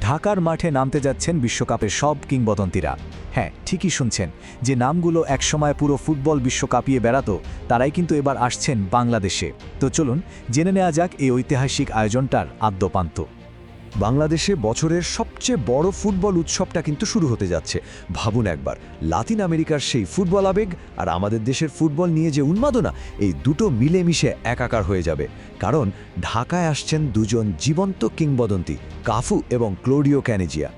ঢাকার মাঠে নামতে যাচ্ছেন বিশ্বকাপের সব কিংবদন্তিরা। হ্যাঁ ঠিকই শুনছেন, যে নামগুলো একসময় পুরো ফুটবল বিশ্ব কাঁপিয়ে বেড়াতো, তারাই কিন্তু এবার আসছেন বাংলাদেশে। তো চলুন, জেনে নেওয়া যাক এই ঐতিহাসিক আয়োজনটার আদ্যপান্ত। বাংলাদেশে বছরের সবচেয়ে বড় ফুটবল উৎসবটা কিন্তু শুরু হতে যাচ্ছে। ভাবুন একবার, লাতিন আমেরিকার সেই ফুটবল আবেগ আর আমাদের দেশের ফুটবল নিয়ে যে উন্মাদনা, এই দুটো মিলেমিশে একাকার হয়ে যাবে। কারণ ঢাকায় আসছেন দুজন জীবন্ত কিংবদন্তি, কাফু এবং ক্লোডিও ক্যানেজিয়া।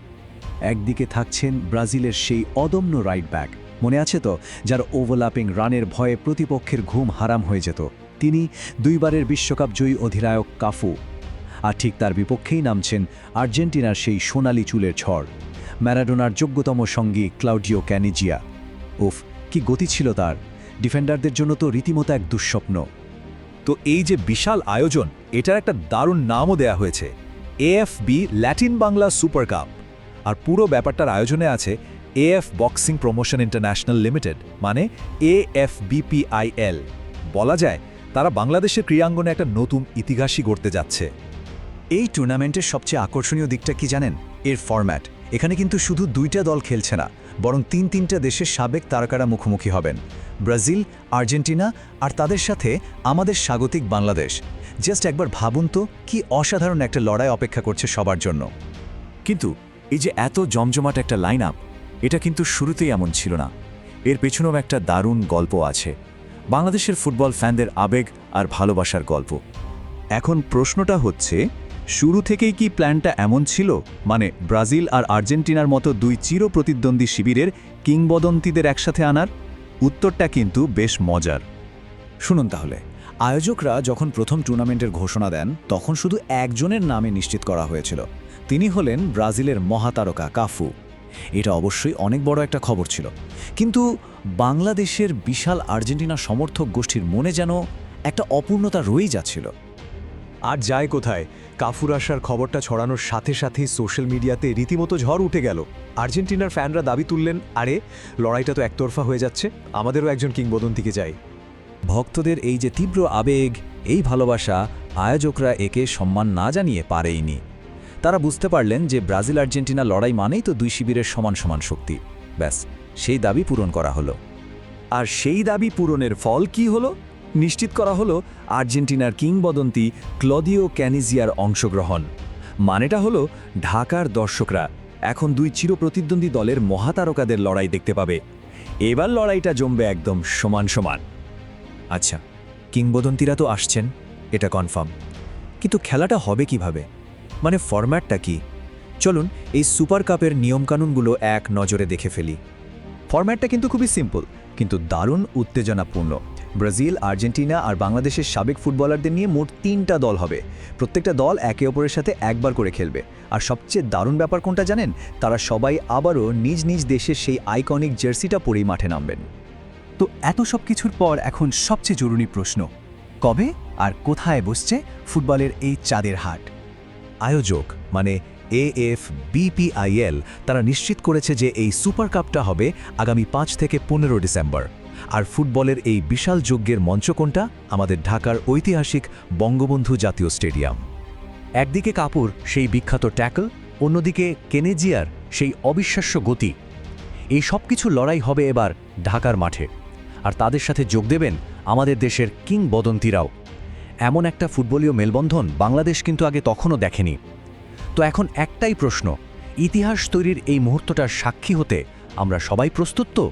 একদিকে থাকছেন ব্রাজিলের সেই অদম্য রাইট ব্যাক মনে আছে তো? যার ওভারল্যাপিং রানের ভয়ে প্রতিপক্ষের ঘুম হারাম হয়ে যেত। তিনি দুইবারের বিশ্বকাপ জয়ী অধিনায়ক কাফু। আর ঠিক তার বিপক্ষেই নামছেন আর্জেন্টিনার সেই সোনালি চুলের ঝড়। ম্যারাডোনার যোগ্যতম সঙ্গী ক্লাউডিও ক্যানিজিয়া। উফ, কি গতি ছিল তার। ডিফেন্ডারদের জন্য তো রীতিমতো এক দুঃস্বপ্ন। তো এই যে বিশাল আয়োজন, এটার একটা দারুণ নামও দেয়া হয়েছে, AFB Latin Bangla super cup. আর পুরো ব্যাপারটার আয়োজনে আছে AF boxing promotion international limited মানে এএফবিপিআইএল। বলা যায়, তারা বাংলাদেশের ক্রীড়াঙ্গনে একটা নতুন ইতিহাসই গড়তে যাচ্ছে। এই টুর্নামেন্টের সবচেয়ে আকর্ষণীয় দিকটা কি জানেন? এর ফরম্যাট এখানে কিন্তু শুধু দুইটা দল খেলছে না, বরং তিন তিনটা দেশের সাবেক তারকারা মুখোমুখি হবেন। ব্রাজিল, আর্জেন্টিনা আর তাদের সাথে আমাদের স্বাগতিক বাংলাদেশ। জাস্ট একবার ভাবুন তো, কি অসাধারণ একটা লড়াই অপেক্ষা করছে সবার জন্য। কিন্তু এই যে এত জমজমাট একটা লাইন আপ এটা কিন্তু শুরুতেই এমন ছিল না। এর পেছনেও একটা দারুণ গল্প আছে। বাংলাদেশের ফুটবল ফ্যানদের আবেগ আর ভালোবাসার গল্প। এখন প্রশ্নটা হচ্ছে শুরু থেকেই কি প্ল্যানটা এমন ছিল? মানে ব্রাজিল আর আর্জেন্টিনার মতো দুই চির প্রতিদ্বন্দ্বী শিবিরের কিংবদন্তিদের একসাথে আনার? উত্তরটা কিন্তু বেশ মজার। শুনুন তাহলে, আয়োজকরা যখন প্রথম টুর্নামেন্টের ঘোষণা দেন, তখন শুধু একজনের নামে নিশ্চিত করা হয়েছিল। তিনি হলেন ব্রাজিলের মহাতারকা কাফু। এটা অবশ্যই অনেক বড় একটা খবর ছিল। কিন্তু বাংলাদেশের বিশাল আর্জেন্টিনা সমর্থক গোষ্ঠীর মনে যেন একটা অপূর্ণতা রয়েই যাচ্ছিল। আর যায় কোথায়? কাফুর আসার খবরটা ছড়ানোর সাথে সাথেই সোশ্যাল মিডিয়াতে রীতিমতো ঝড় উঠে গেল। আর্জেন্টিনার ফ্যানরা দাবি তুললেন, আরে, লড়াইটা তো একতরফা হয়ে যাচ্ছে, আমাদেরও একজন কিংবদন্তিকে চাই। ভক্তদের এই যে তীব্র আবেগ, এই ভালোবাসা, আয়োজকরা একে সম্মান না জানিয়ে পারেইনি। তারা বুঝতে পারলেন যে ব্রাজিল আর্জেন্টিনা লড়াই মানেই তো দুই শিবিরের সমান সমান শক্তি। ব্যাস, সেই দাবি পূরণ করা হলো। আর সেই দাবি পূরণের ফল কি হলো? নিশ্চিত করা হলো আর্জেন্টিনার কিংবদন্তি ক্লদিও ক্যানিজিয়ার অংশগ্রহণ। মানেটা হলো ঢাকার দর্শকরা এখন দুই চিরপ্রতিদ্বন্দ্বী দলের মহাতারকাদের লড়াই দেখতে পাবে। এবার লড়াইটা জমবে একদম সমান সমান। আচ্ছা কিংবদন্তিরা তো আসছেন, এটা কনফার্ম। কিন্তু খেলাটা হবে কীভাবে? মানে ফরম্যাটটা কি? চলুন এই সুপার কাপের নিয়মকানুনগুলো এক নজরে দেখে ফেলি। ফরম্যাটটা কিন্তু খুবই সিম্পল। কিন্তু দারুণ উত্তেজনাপূর্ণ। ব্রাজিল, আর্জেন্টিনা আর বাংলাদেশের সাবেক ফুটবলারদের নিয়ে মোট তিনটা দল হবে। প্রত্যেকটা দল একে অপরের সাথে একবার করে খেলবে। আর সবচেয়ে দারুণ ব্যাপার কোনটা জানেন? তারা সবাই আবারও নিজ নিজ দেশের সেই আইকনিক জার্সিটা পরেই মাঠে নামবেন। তো এত সব কিছুর পর এখন সবচেয়ে জরুরি প্রশ্ন, কবে আর কোথায় বসছে ফুটবলের এই চাঁদের হাট? আয়োজক মানে এএফ বিপিআইএল তারা নিশ্চিত করেছে যে এই সুপার কাপটা হবে আগামী পাঁচ থেকে পনেরো ডিসেম্বর। আর ফুটবলের এই বিশাল যজ্ঞের মঞ্চ কোনটা? আমাদের ঢাকার ঐতিহাসিক বঙ্গবন্ধু জাতীয় স্টেডিয়াম। একদিকে কাপুর, সেই বিখ্যাত ট্যাকল, অন্যদিকে কেনেজিয়ার, সেই অবিশ্বাস্য গতি। এই সব কিছু লড়াই হবে এবার ঢাকার মাঠে। আর তাদের সাথে যোগ দেবেন আমাদের দেশের কিংবদন্তিরাও। এমন একটা ফুটবলীয় মেলবন্ধন বাংলাদেশ কিন্তু আগে তখনও দেখেনি। তো এখন একটাই প্রশ্ন ইতিহাস তৈরির এই মুহূর্তটার সাক্ষী হতে আমরা সবাই প্রস্তুত তো?